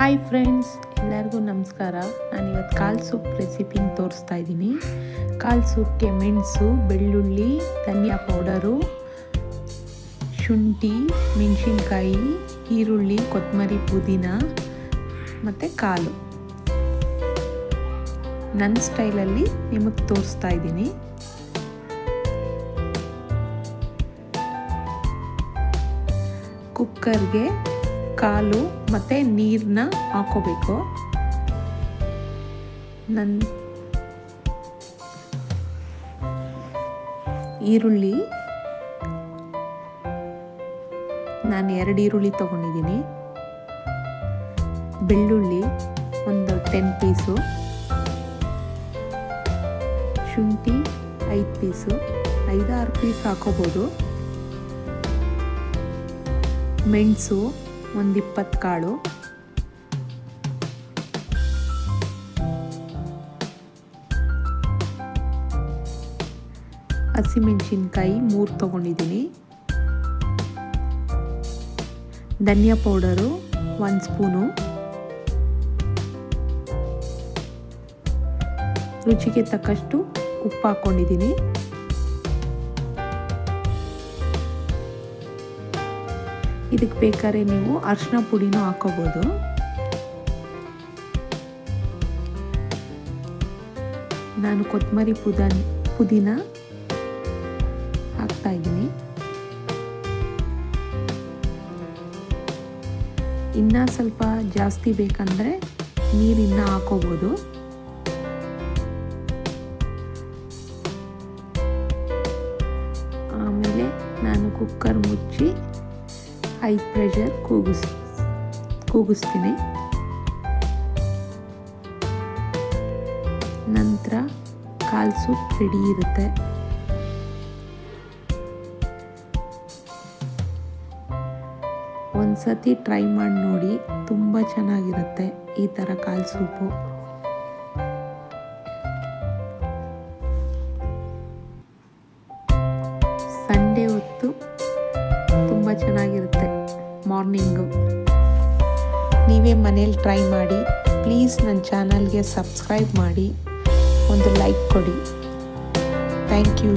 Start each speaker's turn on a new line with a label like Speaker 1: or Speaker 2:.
Speaker 1: Hi friends ಎಲ್ಲರಿಗೂ ನಮಸ್ಕಾರ. ನಾನಿವತ್ತು ಕಾಲು ಸೂಪ್ ರೆಸಿಪಿನ ತೋರಿಸ್ತಾ ಇದ್ದೀನಿ. ಕಾಲು ಸೂಪ್ಗೆ ಮೆಣಸು, ಬೆಳ್ಳುಳ್ಳಿ, ಧನಿಯಾ ಪೌಡರು, ಶುಂಠಿ, ಮೆಣಸಿನ್ಕಾಯಿ, ಈರುಳ್ಳಿ ಕೊತ್ತಂಬರಿ ಪುದೀನ ಮತ್ತು ಕಾಲು ನನ್ನ ಸ್ಟೈಲಲ್ಲಿ ನಿಮಗೆ ತೋರಿಸ್ತಾ ಇದ್ದೀನಿ. ಕುಕ್ಕರ್ಗೆ ಕಾಲು ಮತ್ತು ನೀರನ್ನ ಹಾಕೋಬೇಕು. ನನ್ನ ಈರುಳ್ಳಿ. ನಾನು ಎರಡು ಈರುಳ್ಳಿ ತೊಗೊಂಡಿದ್ದೀನಿ. ಬೆಳ್ಳುಳ್ಳಿ ಒಂದು ಟೆನ್ ಪೀಸು. ಶುಂಠಿ ಐದು ಪೀಸು. ಐದಾರು ಪೀಸ್ ಹಾಕೋಬೋದು. ಮೆಣಸು ಒಂದು ಇಪ್ಪತ್ತು ಕಾಳು. ಹಸಿಮೆಣಸಿನ್ಕಾಯಿ ಮೂರು ತೊಗೊಂಡಿದ್ದೀನಿ. ಧನಿಯಾ ಪೌಡರು ಒಂದು ಸ್ಪೂನು. ರುಚಿಗೆ ತಕ್ಕಷ್ಟು ಉಪ್ಪು ಹಾಕ್ಕೊಂಡಿದ್ದೀನಿ ಇದಕ್ಕೆ ಬೇಕಾದ್ರೆ ನೀವು ಅರಿಶಿನ ಪುಡಿನೂ ಹಾಕೋಬೋದು. ನಾನು ಕೊತ್ತಂಬರಿ ಪುದ ಪುದೀನ ಹಾಕ್ತಾ ಇದ್ದೀನಿ. ಇನ್ನೂ ಸ್ವಲ್ಪ ಜಾಸ್ತಿ ಬೇಕಂದರೆ ನೀರಿನ್ನ ಹಾಕೋಬೋದು. ಆಮೇಲೆ ನಾನು ಕುಕ್ಕರ್ ಮುಚ್ಚಿ ಹೈ ಪ್ರೆಷರ್ ಕೂಗಿಸ್, ಕೂಗಿಸ್ತೀನಿ. ನಂತರ ಕಾಲು ಸೂಪ್ ರೆಡಿ ಇರುತ್ತೆ. ಒಂದು ಸತಿ ಟ್ರೈ ಮಾಡಿ ನೋಡಿ, ತುಂಬ ಚೆನ್ನಾಗಿರುತ್ತೆ ಈ ಥರ ಕಾಲು ಸೂಪು. ಮಾರ್ನಿಂಗು. ನೀವೇ ಮನೇಲಿ ಟ್ರೈ ಮಾಡಿ, ಪ್ಲೀಸ್ ನನ್ನ ಚಾನಲ್ಗೆ ಸಬ್ಸ್ಕ್ರೈಬ್ ಮಾಡಿ, ಒಂದು ಲೈಕ್ ಕೊಡಿ. Thank you.